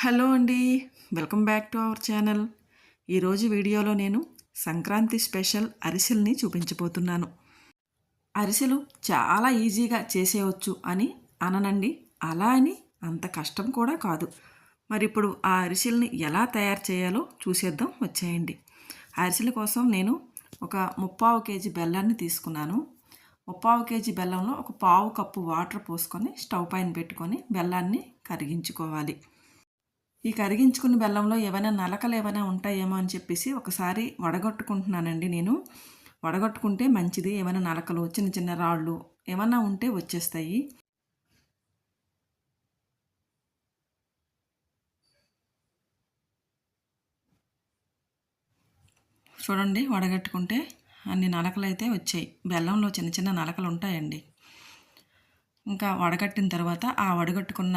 Hello అండి. Welcome back to our channel. ఈరోజు వీడియోలో నేను సంక్రాంతి స్పెషల్ అరిసెల్ని చూపించబోతున్నాను. అరిసెలు చాలా ఈజీగా చేసేయవచ్చు అని అననండి. అలా అని అంత కష్టం కూడా కాదు. మరి ఇప్పుడు ఆ అరిసెల్ని ఎలా తయారు చేయాలో చూసేద్దాం వచ్చేయండి. అరిసెల కోసం నేను ఒక ముప్పావు కేజీ బెల్లాన్ని తీసుకున్నాను. ముప్పావు కేజీ బెల్లంలో ఒక పావు కప్పు వాటర్ పోసుకొని స్టవ్ పైన పెట్టుకొని బెల్లాన్ని కరిగించుకోవాలి. ఈ కరిగించుకున్న బెల్లంలో ఏమైనా నలకలు ఏమైనా ఉంటాయేమో అని చెప్పేసి ఒకసారి వడగొట్టుకుంటున్నానండి నేను. వడగొట్టుకుంటే మంచిది. ఏమైనా నలకలు చిన్న చిన్న రాళ్ళు ఏమైనా ఉంటే వచ్చేస్తాయి. చూడండి వడగట్టుకుంటే అన్ని నలకలు అయితే వచ్చాయి. బెల్లంలో చిన్న చిన్న నలకలు ఉంటాయండి. ఇంకా వడగట్టిన తర్వాత ఆ వడగట్టుకున్న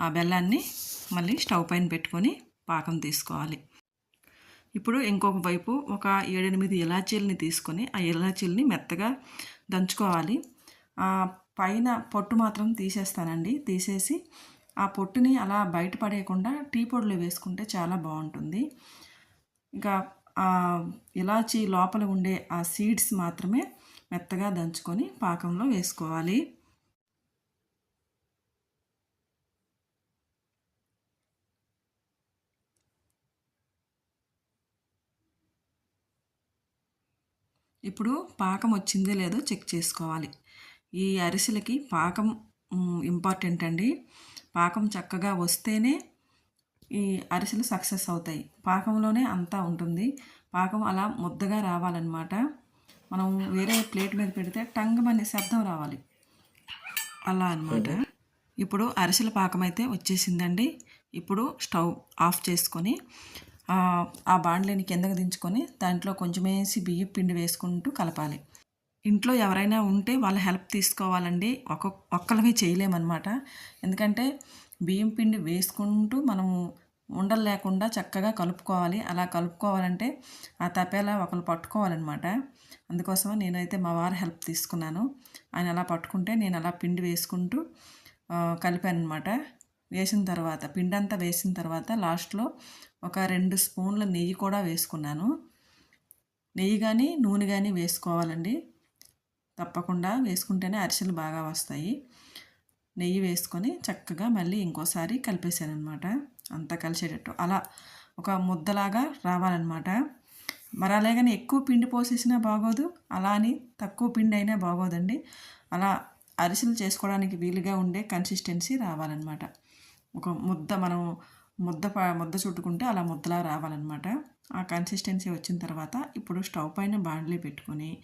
ఆ బెల్లాన్ని మళ్ళీ స్టవ్ పైన పెట్టుకొని పాకం తీసుకోవాలి. ఇప్పుడు ఇంకొక వైపు ఒక ఏడెనిమిది ఇలాచీలని తీసుకొని ఆ ఇలాచీలని మెత్తగా దంచుకోవాలి. ఆ పైన పొట్టు మాత్రం తీసేస్తానండి. తీసేసి ఆ పొట్టుని అలా బయట పడేయకుండా టీ పొడిలో వేసుకుంటే చాలా బాగుంటుంది. ఇంకా ఆ ఇలాచీ లోపల ఉండే ఆ సీడ్స్ మాత్రమే మెత్తగా దంచుకొని పాకంలో వేసుకోవాలి. ఇప్పుడు పాకం వచ్చిందే లేదో చెక్ చేసుకోవాలి. ఈ అరిసెలకి పాకం ఇంపార్టెంట్ అండి. పాకం చక్కగా వస్తేనే ఈ అరిసెలు సక్సెస్ అవుతాయి. పాకంలోనే అంతా ఉంటుంది. పాకం అలా ముద్దగా రావాలన్నమాట. మనం వేరే ప్లేట్ మీద పెడితే టంగమనే శబ్దం రావాలి. అలా అనమాట ఇప్పుడు అరిసెల పాకం అయితే వచ్చేసిందండి. ఇప్పుడు స్టవ్ ఆఫ్ చేసుకొని ఆ బాండ్లని కిందకు దించుకొని దాంట్లో కొంచెం వేసి బియ్యం పిండి వేసుకుంటూ కలపాలి. ఇంట్లో ఎవరైనా ఉంటే వాళ్ళ హెల్ప్ తీసుకోవాలండి. ఒక్కొక్క ఒక్కళ్ళమే చేయలేమన్నమాట. ఎందుకంటే బియ్యం పిండి వేసుకుంటూ మనము ఉండలు లేకుండా చక్కగా కలుపుకోవాలి. అలా కలుపుకోవాలంటే ఆ తపేలా ఒకరు పట్టుకోవాలన్నమాట. అందుకోసం నేనైతే మా వారు హెల్ప్ తీసుకున్నాను. ఆయన అలా పట్టుకుంటే నేను అలా పిండి వేసుకుంటూ కలిపాను అనమాట వేసిన తర్వాత పిండి అంతా వేసిన తర్వాత లాస్ట్లో ఒక రెండు స్పూన్ల నెయ్యి కూడా వేసుకున్నాను. నెయ్యి కానీ నూనె కానీ వేసుకోవాలండి. తప్పకుండా వేసుకుంటేనే అరిసెలు బాగా వస్తాయి. నెయ్యి వేసుకొని చక్కగా మళ్ళీ ఇంకోసారి కలిపేసాను అనమాట అంతా కలిసేటట్టు. అలా ఒక ముద్దలాగా రావాలన్నమాట. మరి అలాగని ఎక్కువ పిండి పోసేసినా బాగోదు. అలా అని తక్కువ పిండి అయినా బాగోదండి. అలా అరిసెలు చేసుకోవడానికి వీలుగా ఉండే కన్సిస్టెన్సీ రావాలన్నమాట. ఒక ముద్ద మనం ముద్ద ముద్ద చుట్టుకుంటే అలా ముద్దలా రావాలన్నమాట. ఆ కన్సిస్టెన్సీ వచ్చిన తర్వాత ఇప్పుడు స్టవ్ పైన బాండ్లీ పెట్టుకొని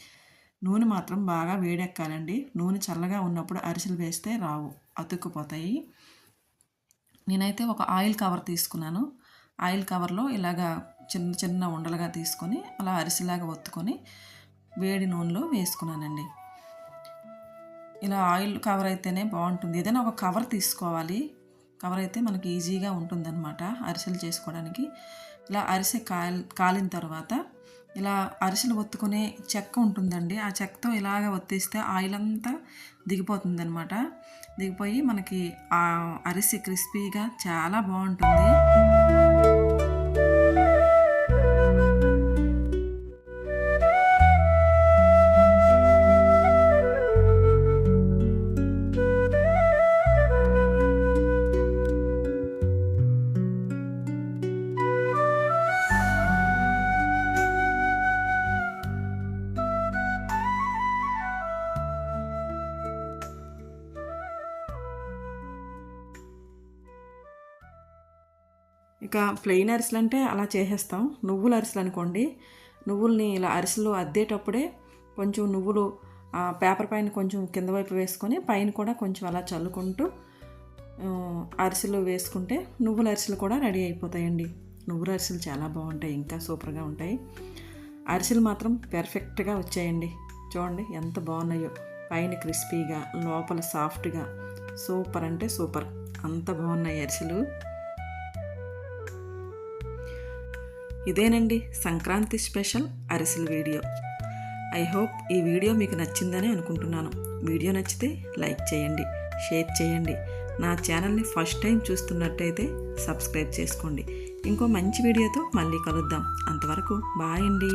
నూనె మాత్రం బాగా వేడెక్కాలండి. నూనె చల్లగా ఉన్నప్పుడు అరిసెలు వేస్తే రావు అతుక్కుపోతాయి. నేనైతే ఒక ఆయిల్ కవర్ తీసుకున్నాను. ఆయిల్ కవర్లో ఇలాగా చిన్న చిన్న ఉండలుగా తీసుకొని అలా అరిసెలాగా ఒత్తుకొని వేడి నూనెలో వేసుకున్నానండి. ఇలా ఆయిల్ కవర్ అయితేనే బాగుంటుంది. ఏదైనా ఒక కవర్ తీసుకోవాలి. కవర్ అయితే మనకి ఈజీగా ఉంటుందన్నమాట అరిసెలు చేసుకోవడానికి. ఇలా అరిసె కాల్ కాలిన తర్వాత ఇలా అరిసెలు ఒత్తుకునే చెక్క ఉంటుందండి. ఆ చెక్కతో ఇలాగ ఒత్తిస్తే ఆయిల్ అంతా దిగిపోతుందనమాట దిగిపోయి మనకి ఆ అరిసె క్రిస్పీగా చాలా బాగుంటుంది. ఇంకా ప్లెయిన్ అరిసెలు అంటే అలా చేసేస్తాం. నువ్వుల అరిసెలు అనుకోండి నువ్వుల్ని ఇలా అరిసెలు అద్దేటప్పుడే కొంచెం నువ్వులు పేపర్ పైన కొంచెం కింద వైపు వేసుకొని పైన కూడా కొంచెం అలా చల్లుకుంటూ అరిసెలు వేసుకుంటే నువ్వుల అరిసెలు కూడా రెడీ అయిపోతాయండి. నువ్వుల అరిసెలు చాలా బాగుంటాయి ఇంకా సూపర్గా ఉంటాయి. అరిసెలు మాత్రం పెర్ఫెక్ట్గా వచ్చాయండి. చూడండి ఎంత బాగున్నాయో. పైన క్రిస్పీగా లోపల సాఫ్ట్గా సూపర్ అంటే సూపర్. అంత బాగున్నాయి అరిసెలు. ఇదేనండి సంక్రాంతి స్పెషల్ అరిసెల వీడియో. ఐ హోప్ ఈ వీడియో మీకు నచ్చిందని అనుకుంటున్నాను. వీడియో నచ్చితే లైక్ చేయండి షేర్ చేయండి. నా ఛానల్ని ఫస్ట్ టైం చూస్తున్నట్టయితే సబ్స్క్రైబ్ చేసుకోండి. ఇంకో మంచి వీడియోతో మళ్ళీ కలుద్దాం. అంతవరకు బాయ్ అండి.